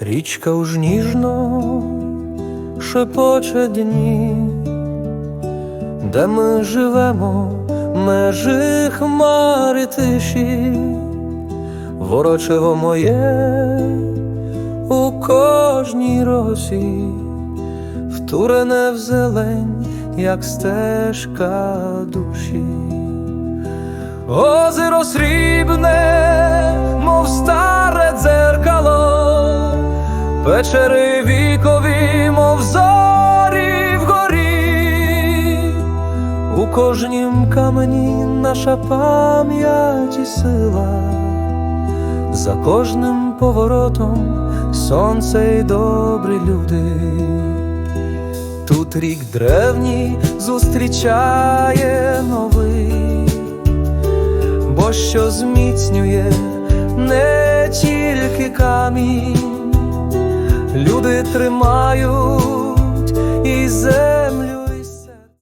Річка уж ніжно шепоче дні, де ми живемо, межі хмари тиші, ворочево моє у кожній росі, втурене в зелень, як стежка душі. Озеро срібне, мов старе дзеркало, печери вікові, мов зорі вгорі, у кожнім камені наша пам'ять і сила, за кожним поворотом сонце й добрі люди. Тут рік древній зустрічає новий бо що зміцнює не тільки камінь, люди тримають і землю